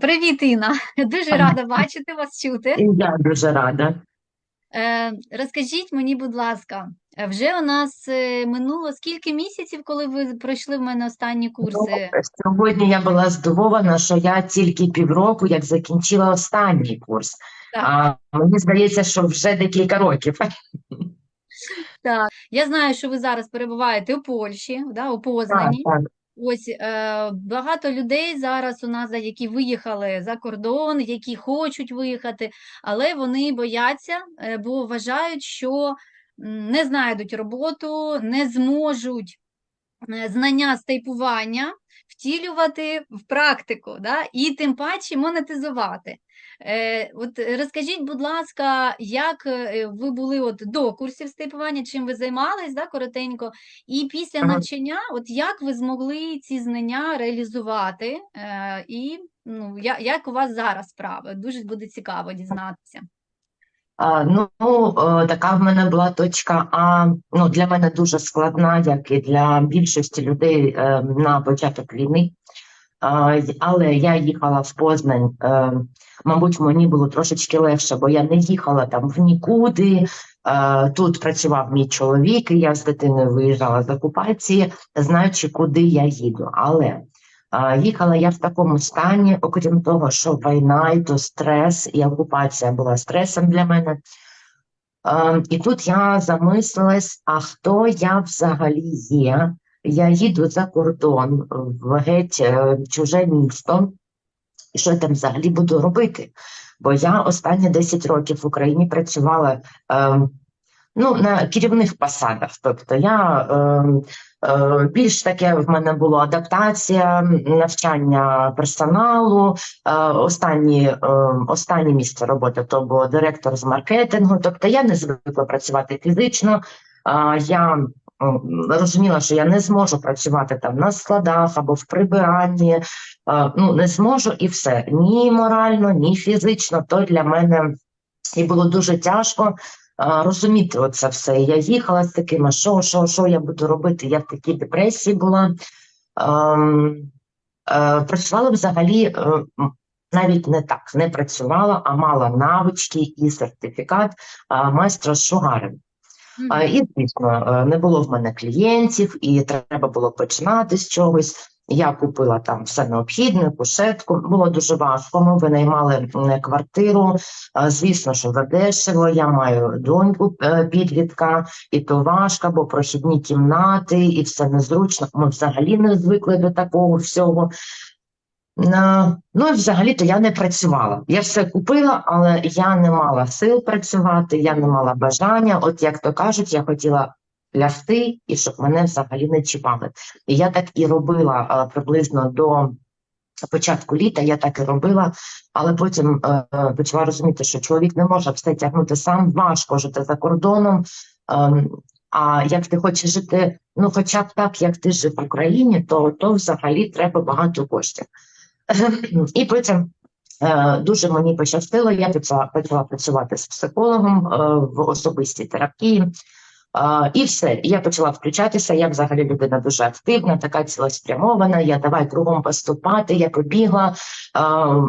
Привіт, Інна. Дуже рада бачити вас, чути. Я дуже рада. Е, розкажіть мені, будь ласка, е, вже у нас е, минуло скільки місяців, коли ви пройшли в мене останні курси? Ну, Сьогодні я була здивована, що я тільки півроку, як закінчила останній курс. Так. А мені здається, що вже декілька років. Так. Я знаю, що ви зараз перебуваєте у Польщі, да, у Так, Познані. так. Ось е, багато людей зараз у нас, які виїхали за кордон, які хочуть виїхати, але вони бояться, е, бо вважають, що не знайдуть роботу, не зможуть е, знання з тайпування втілювати в практику, да, і тим паче монетизувати. Е, от розкажіть, будь ласка, як е, ви були от до курсів з тайпування, чим ви займались, да, коротенько, і після Ага. навчання, от як ви змогли ці знання реалізувати, е, і ну, я, як у вас зараз справи? Дуже буде цікаво дізнатися. Ну, е, така в мене була точка А, ну, для мене дуже складна, як і для більшості людей е, на початок війни. Але я їхала в Познань, е, мабуть, мені було трошечки легше, бо я не їхала там в нікуди. Тут працював мій чоловік, і я з дитиною виїжджала з окупації, знаючи, куди я їду. Але їхала я в такому стані, окрім того, що війна, і то стрес, і окупація була стресом для мене. І тут я замислилась, а хто я взагалі є? Я їду за кордон в геть е, чуже місто, і що я там взагалі буду робити? Бо я останні 10 років в Україні працювала е, ну, на керівних посадах. Тобто я е, е, більш таке в мене було адаптація, навчання персоналу. Е, останні, е, останнє місце роботи то було директор з маркетингу. Тобто я не звикла працювати фізично. Е, я розуміла, що я не зможу працювати там на складах або в прибиранні. Е, ну, не зможу і все. Ні морально, ні фізично. То для мене і було дуже тяжко розуміти оце все. Я їхала з таким, а що, що, що я буду робити? Я в такій депресії була. Ем, е, працювала взагалі е, навіть не так, не працювала, а мала навички і сертифікат майстра з шугарем. А, Мгм. І, звісно, е, не було в мене клієнтів, і треба було починати з чогось. Я купила там все необхідне, кушетку. Було дуже важко. Ми винаймали квартиру. Звісно, що задешево. Я маю доньку е, підлітка, і то важко, бо прохідні кімнати, і все незручно. Ми взагалі не звикли до такого всього. Ну, і взагалі-то я не працювала. Я все купила, але я не мала сил працювати, я не мала бажання. От як то кажуть, я хотіла лягти і щоб мене взагалі не чіпали. І я так і робила приблизно до початку літа, я так і робила, але потім е, е, почала розуміти, що чоловік не може все тягнути сам, важко жити за кордоном. Ем, а як ти хочеш жити, ну хоча б так, як ти жив в Україні, то, то взагалі треба багато коштів. І потім е, дуже мені пощастило, я почала, почала працювати з психологом е, в особистій терапії. І все, І я почала включатися. Я взагалі людина дуже активна, така цілеспрямована. Я давай кругом поступати. Я побігла,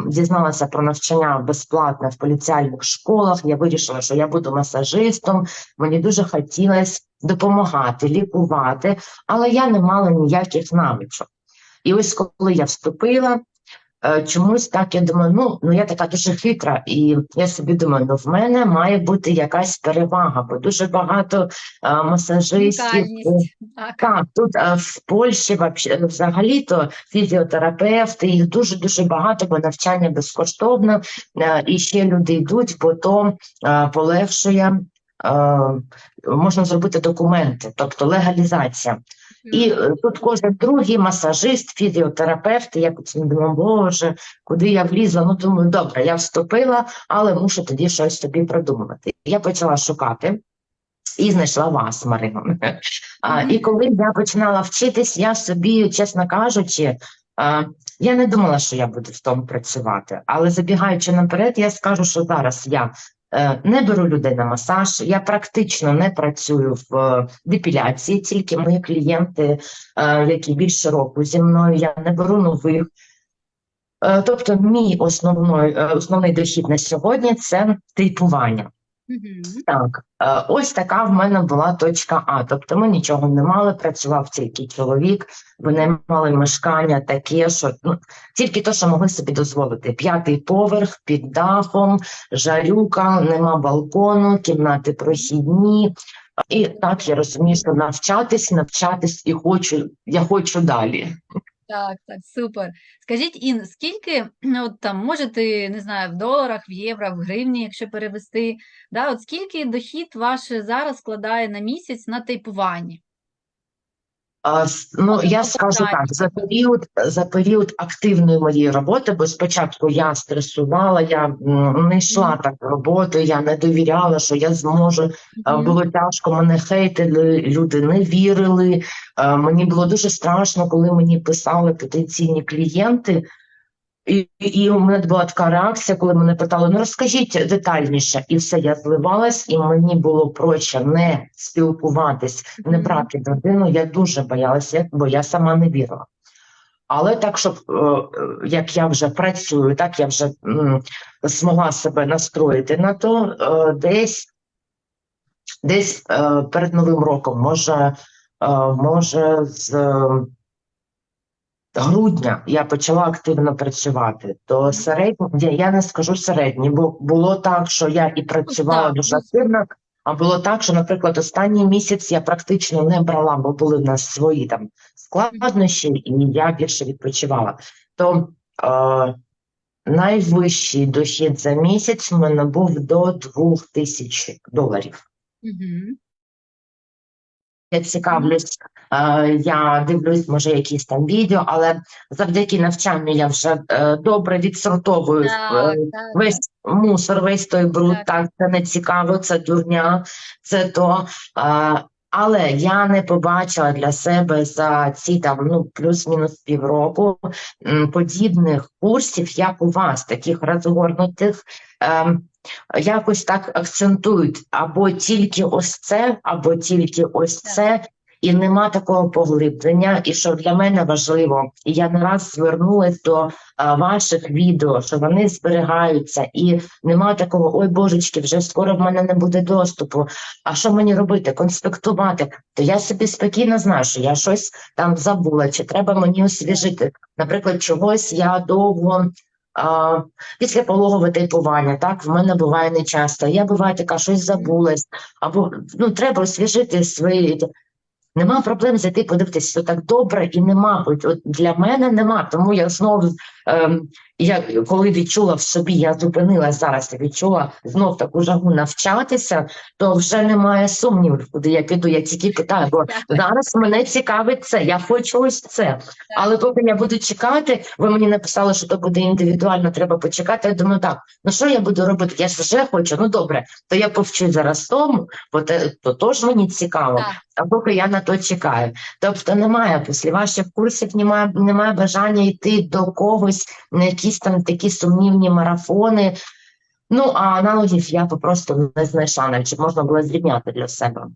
дізналася про навчання безплатне в поліціальних школах. Я вирішила, що я буду масажистом. Мені дуже хотілося допомагати, лікувати, але я не мала ніяких навичок. І ось коли я вступила, чомусь так я думаю, ну, ну я така дуже хитра, і я собі думаю, ну в мене має бути якась перевага, бо дуже багато е, масажистів. е, Так. Так, тут е, в Польщі взагалі-то фізіотерапевти, їх дуже-дуже багато, бо навчання безкоштовне, е, і ще люди йдуть, бо то е, полегшує, е, можна зробити документи, тобто легалізація. І е, тут кожен другий масажист, фізіотерапевт, я потім думаю, боже, куди я влізла? Ну, думаю, добре, я вступила, але мушу тоді щось собі придумувати. Я почала шукати і знайшла вас, Марино. А, і коли я починала вчитись, я собі, чесно кажучи, а, я не думала, що я буду в тому працювати. Але забігаючи наперед, я скажу, що зараз я не беру людей на масаж, я практично не працюю в е, депіляції, тільки мої клієнти, е, які більше року зі мною, я не беру нових. Е, Тобто, мій основний, е, основний дохід на сьогодні це типування. Так, е, ось така в мене була точка А. Тобто ми нічого не мали, працював тільки чоловік, вони мали мешкання таке, що ну, тільки то, що могли собі дозволити. П'ятий поверх під дахом, жарюка, нема балкону, кімнати прохідні. І так я розумію, що навчатись, навчатись і хочу, я хочу далі. Так, так, супер. Скажіть, Ін, скільки, от там, можете, не знаю, в доларах, в євро, в гривні, якщо перевести, да, от скільки дохід ваш зараз складає на місяць на тейпуванні? Ну, я скажу так, за період, за період активної моєї роботи, бо спочатку я стресувала, я не йшла так в роботу, я не довіряла, що я зможу. Мгм. Було тяжко, мене хейтили, люди не вірили. Мені було дуже страшно, коли мені писали потенційні клієнти. І, і у мене була така реакція, коли мене питали: ну розкажіть детальніше, і все, я зливалась, і мені було проще не спілкуватись, не брати людину. Я дуже боялася, бо я сама не вірила. Але так, щоб е, е, як я вже працюю, так я вже змогла себе настроїти на то, е, десь, десь перед Новим роком, може, може з грудня я почала активно працювати. То середньо, я, не скажу середній, бо було так, що я і працювала дуже активно, а було так, що, наприклад, останній місяць я практично не брала, бо були в нас свої там складнощі, і я більше відпочивала. То е, найвищий дохід за місяць у мене був до 2000 доларів. Мгм. Я цікавлюсь, я дивлюсь, може, якісь там відео, але завдяки навчанню я вже е, добре відсортовую е, Так, так, весь мусор, весь той бруд. Так. Так, це не цікаво, це дурня, це то. Е, але я не побачила для себе за ці там ну плюс-мінус півроку подібних курсів, як у вас, таких розгорнутих. ем, якось так акцентують або тільки ось це, або тільки ось це, і нема такого поглиблення. І що для мене важливо, і я не раз звернулася до а, ваших відео, що вони зберігаються, і нема такого, ой божечки, вже скоро в мене не буде доступу. А що мені робити? Конспектувати? То я собі спокійно знаю, що я щось там забула, чи треба мені освіжити. Наприклад, чогось я довго. А, після пологового типування, так, в мене буває не часто. Я буває така, щось забулась, або ну, треба освіжити свої. Нема проблем зайти подивитися, що так добре, і нема. От, для мене нема. Тому я знову, ем, я коли відчула в собі, я зупинилась зараз, я відчула знов таку жагу навчатися, то вже немає сумнівів, куди я піду. Я тільки питаю, бо зараз мене цікавить це. Я хочу ось це. Але поки я буду чекати, ви мені написали, що то буде індивідуально, треба почекати. Я думаю, так, ну що я буду робити? Я ж вже хочу. Ну добре, то я повчу зараз тому, бо те, то теж мені цікаво. А поки я на то чекаю. Тобто немає після ваших курсів, немає, немає бажання йти до когось на якісь там такі сумнівні марафони. Ну, а аналогів я просто не знайшла, навіть щоб можна було зрівняти для себе.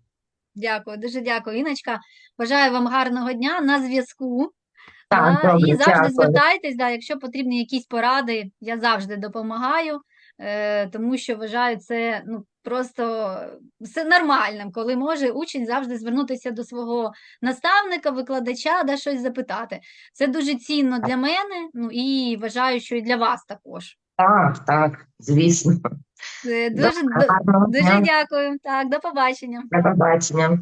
Дякую, дуже дякую, Іночка. Бажаю вам гарного дня на зв'язку. Так, добре, і завжди дякую. звертайтесь, да, якщо потрібні якісь поради, я завжди допомагаю, е, тому що вважаю це ну, просто все нормальним, коли може учень завжди звернутися до свого наставника, викладача, да, щось запитати. Це дуже цінно для мене, ну і вважаю, що і для вас також. Так, так, звісно. Дуже, дуже дякую. Так, до побачення. До побачення.